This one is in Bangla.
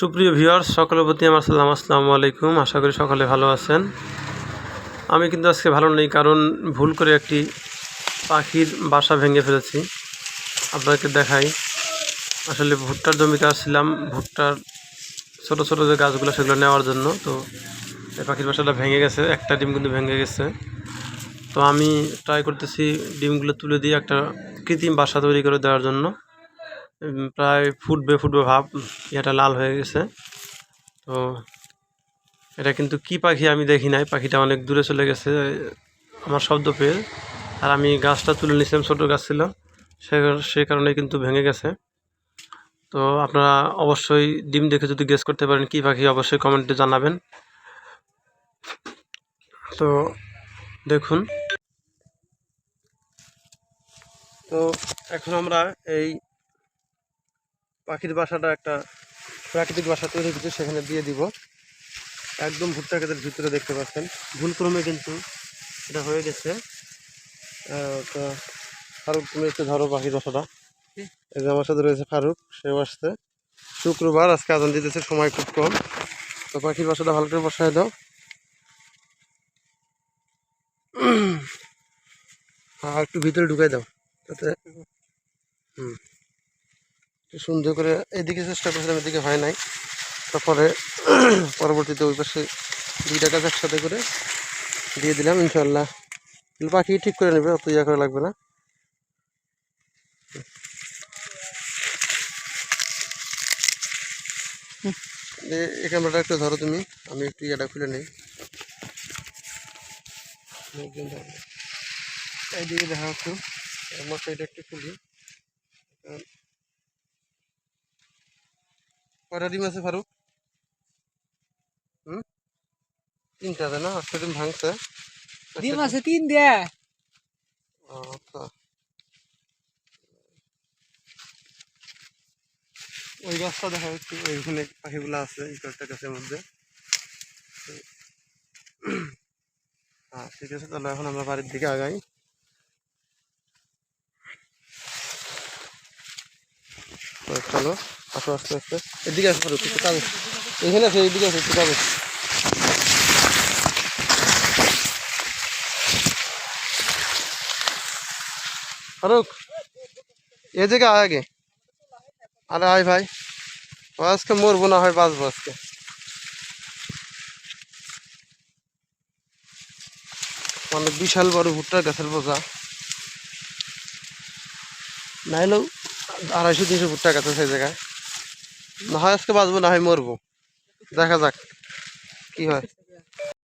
সুপ্রিয় ভিউয়ার্স, সকলের প্রতি আমার সালাম, আসসালামু আলাইকুম। আশা করি সকলে ভালো আছেন। আমি কিন্তু আজকে ভালো নেই, কারণ ভুল করে একটি পাখির বাসা ভেঙে ফেলেছি। আপনাকে দেখাই। আসলে ভুট্টার জমিতে আসছিলাম, ভুট্টার ছোট ছোট যে গাছগুলো, সেগুলো নেওয়ার জন্য। তো এই পাখির বাসাটা ভেঙে গেছে, একটা ডিম কিন্তু ভেঙে গেছে। তো আমি ট্রাই করতেছি ডিমগুলো তুলে দিয়ে একটা কৃত্রিম বাসা তৈরি করে দেওয়ার জন্য। প্রায় ফুটবে ফুটবে ভাব এটা লাল হয়ে গেছে। তো এটা কিন্তু কি পাখি আমি দেখি নাই, পাখিটা অনেক দূরে চলে গেছে, আমার শব্দ পেয়ে। আর আমি গাছটা তুলে নিয়েছিলাম, ছোটো গাছ ছিল, সে সেই কারণে কিন্তু ভেঙে গেছে। তো আপনারা অবশ্যই ডিম দেখে যদি গেস করতে পারেন কি পাখি, অবশ্যই কমেন্টে জানাবেন। তো দেখুন। তো এখন আমরা এই পাখির বাসাটা একটা প্রাকৃতিক বাসা তৈরি করছি সেখানে দিয়ে দিব। একদম ভুট্টা ক্ষেতের ভিতরে দেখতে পাচ্ছেন। ভুলক্রমে কিন্তু এটা হয়ে গেছে। তো ফারুক তুমি একটু ধরো পাখির বাসাটা। এই যে আমার সাথে রয়েছে ফারুক সেও আসছে। শুক্রবার আজকে আদান দিতেছে সময় খুব কম। তো পাখির বাসাটা ভালো করে বসায় দাও। আর একটু ভিতরে ঢুকাই দাও তাতে হুম। একটু সুন্দর করে এদিকে চেষ্টা করছিলাম এদিকে হয় নাই। তারপরে পরবর্তীতে ওই পাশে দুইটা গাছ একসাথে করে দিয়ে দিলাম ইনশাল্লাহ পাখি ঠিক করে নেবে অত ইয়া করে লাগবে না। এই ক্যামেরাটা একটু ধরো তুমি আমি একটু ইয়াটা খুলে নিই। এইদিকে দেখা হচ্ছে একটু মশাইটা একটু খুলি। কয়টা ডিম আছে ফারুক। হুম? তিনটা আছে না? আজকে ডিম ভাঙছে। ডিম আছে তিন দিয়া আচ্ছা। ওই গাছটা দেখা যাচ্ছে ওইখানে পাখিগুলো আছে এই কয়েকটা গাছের মধ্যে। হ্যাঁ ঠিক আছে তাহলে এখন আমরা বাড়ির দিকে আগাই। চলো। আসো আস্তে আস্তে এদিকে আসো একটু কাজ এখানে আছে এইদিকে আছে একটু কাজ ফারুক, এ দিকে আয় আগে। আরে আয় ভাই। আজকে মরবো না হয়, বাঁচবো আজকে। অনেক বিশাল বড় ভুট্টার গাছের বোঝা। নাইলেও আড়াইশো তিনশো ভুট্টা গাছ আছে এই জায়গায়। না হয় আজকে বাঁচবো না হয় মরবো। দেখা যাক কি হয়।